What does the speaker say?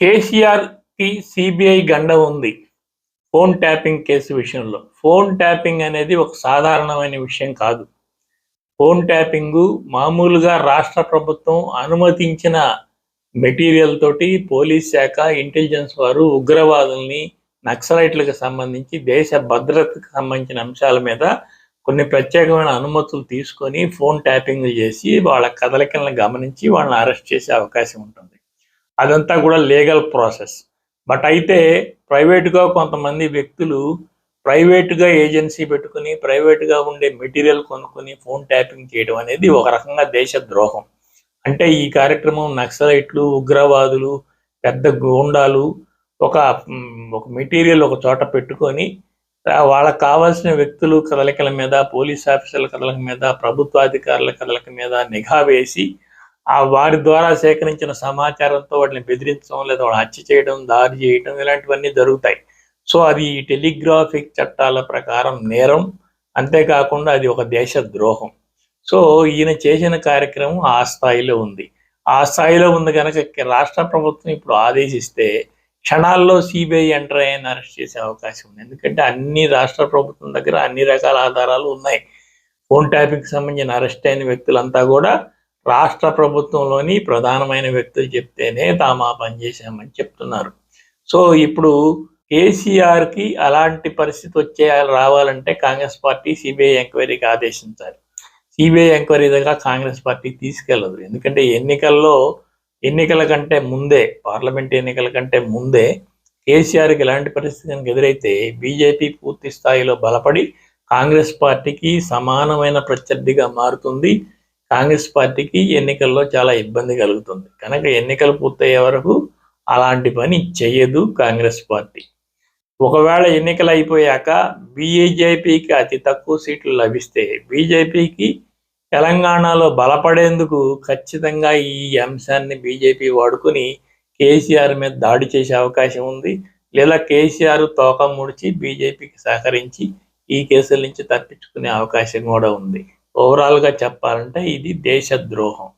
కేసీఆర్కి సిబిఐ గండ ఉంది. ఫోన్ ట్యాపింగ్ కేసు విషయంలో. ఫోన్ ట్యాపింగ్ అనేది ఒక సాధారణమైన విషయం కాదు. ఫోన్ ట్యాపింగ్ మామూలుగా రాష్ట్ర ప్రభుత్వం అనుమతించిన మెటీరియల్ తోటి పోలీస్ శాఖ ఇంటెలిజెన్స్ వారు ఉగ్రవాదుల్ని నక్సలైట్లకు సంబంధించి దేశ భద్రతకు సంబంధించిన అంశాల మీద కొన్ని ప్రత్యేకమైన అనుమతులు తీసుకొని ఫోన్ ట్యాపింగ్లు చేసి వాళ్ళ కదలికలను గమనించి వాళ్ళని అరెస్ట్ చేసే అవకాశం ఉంటుంది. అదంతా కూడా లీగల్ ప్రాసెస్. బట్ అయితే ప్రైవేటుగా కొంతమంది వ్యక్తులు ప్రైవేటుగా ఏజెన్సీ పెట్టుకుని ప్రైవేటుగా ఉండే మెటీరియల్ కొనుక్కొని ఫోన్ ట్యాపింగ్ చేయడం అనేది ఒక రకంగా దేశ ద్రోహం. అంటే ఈ కార్యక్రమం నక్సలైట్లు ఉగ్రవాదులు పెద్ద గూండాలు ఒక ఒక మెటీరియల్ ఒక చోట పెట్టుకొని వాళ్ళకు కావాల్సిన వ్యక్తులు కదలికల మీద పోలీస్ ఆఫీసర్ల కదలిక మీద ప్రభుత్వాధికారుల కదలిక మీద నిఘా వేసి ఆ వారి ద్వారా సేకరించిన సమాచారంతో వాటిని బెదిరించడం లేదా వాళ్ళు హత్య చేయడం దారి చేయడం ఇలాంటివన్నీ జరుగుతాయి. సో అది ఈ టెలిగ్రాఫిక్ చట్టాల ప్రకారం నేరం. అంతేకాకుండా అది ఒక దేశ ద్రోహం సో ఈయన చేసిన కార్యక్రమం ఆ స్థాయిలో ఉంది. ఆ స్థాయిలో ఉంది కనుక రాష్ట్ర ప్రభుత్వం ఇప్పుడు ఆదేశిస్తే క్షణాల్లో సిబిఐ ఎంటర్ అయ్యని అరెస్ట్ చేసే అవకాశం ఉంది. ఎందుకంటే అన్ని రాష్ట్ర ప్రభుత్వం దగ్గర అన్ని రకాల ఆధారాలు ఉన్నాయి. ఫోన్ ట్యాపింగ్కి సంబంధించిన అరెస్ట్ అయిన వ్యక్తులంతా కూడా రాష్ట్ర ప్రభుత్వంలోని ప్రధానమైన వ్యక్తులు చెప్తేనే తాము ఆ పని చేశామని చెప్తున్నారు. సో ఇప్పుడు కేసీఆర్కి అలాంటి పరిస్థితి వచ్చే రావాలంటే కాంగ్రెస్ పార్టీ సిబిఐ ఎంక్వైరీకి ఆదేశించాలి. సిబిఐ ఎంక్వైరీ దగ్గర కాంగ్రెస్ పార్టీ తీసుకెళ్ళదు. ఎందుకంటే ఎన్నికల్లో ఎన్నికల కంటే ముందే పార్లమెంట్ ఎన్నికల కంటే ముందే కేసీఆర్కి ఇలాంటి పరిస్థితి కనుక ఎదురైతే బీజేపీ పూర్తి స్థాయిలో బలపడి కాంగ్రెస్ పార్టీకి సమానమైన ప్రత్యర్థిగా మారుతుంది. కాంగ్రెస్ పార్టీకి ఎన్నికల్లో చాలా ఇబ్బంది కలుగుతుంది. కనుక ఎన్నికలు పూర్తయ్యే వరకు అలాంటి పని చేయదు కాంగ్రెస్ పార్టీ. ఒకవేళ ఎన్నికలు అయిపోయాక బీజేపీకి అతి తక్కువ సీట్లు లభిస్తే బీజేపీకి తెలంగాణలో బలపడేందుకు ఖచ్చితంగా ఈ అంశాన్ని బీజేపీ వాడుకుని కేసీఆర్ మీద దాడి చేసే అవకాశం ఉంది. లేదా కేసీఆర్ తోక ముడిచి బీజేపీకి సహకరించి ఈ కేసుల నుంచి తప్పించుకునే అవకాశం కూడా ఉంది. ఓవరాల్గా చెప్పాలంటే ఇది దేశ ద్రోహం